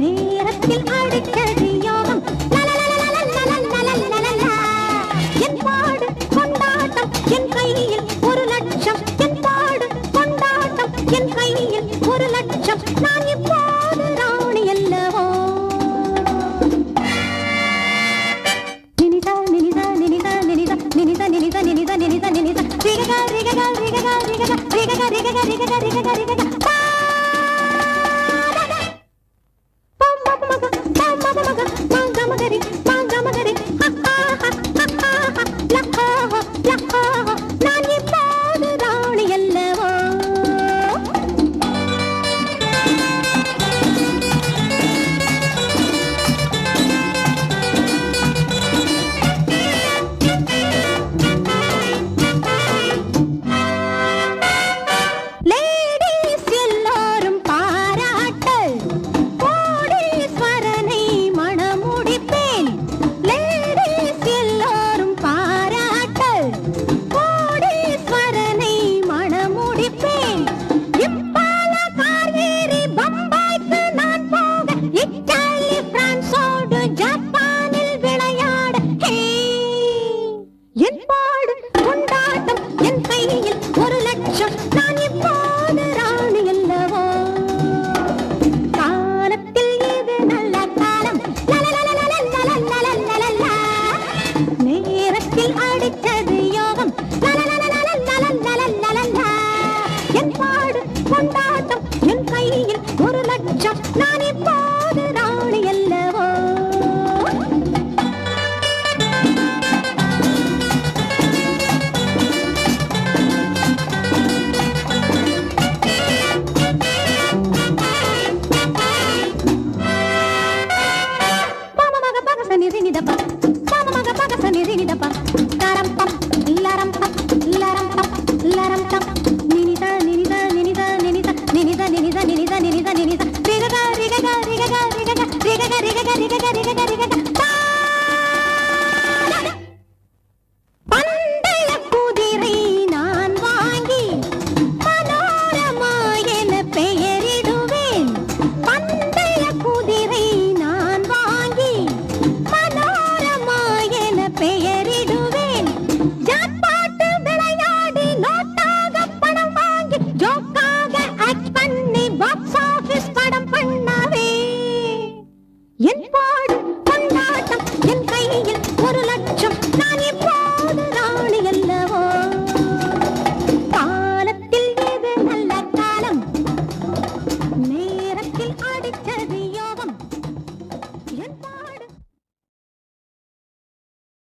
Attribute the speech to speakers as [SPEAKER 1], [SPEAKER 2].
[SPEAKER 1] நேரத்தில் ஆடு రిగగా రిగగా రిగగా రిగగా రిగగా రిగగా రిగగా రిగగా படித்தது யோகம் என் பாடு கொண்டாட்டம் என் கையில் ஒரு லட்சம் நான் இப்போது ராணி அல்லவோ பாமமாக gada gada gada gada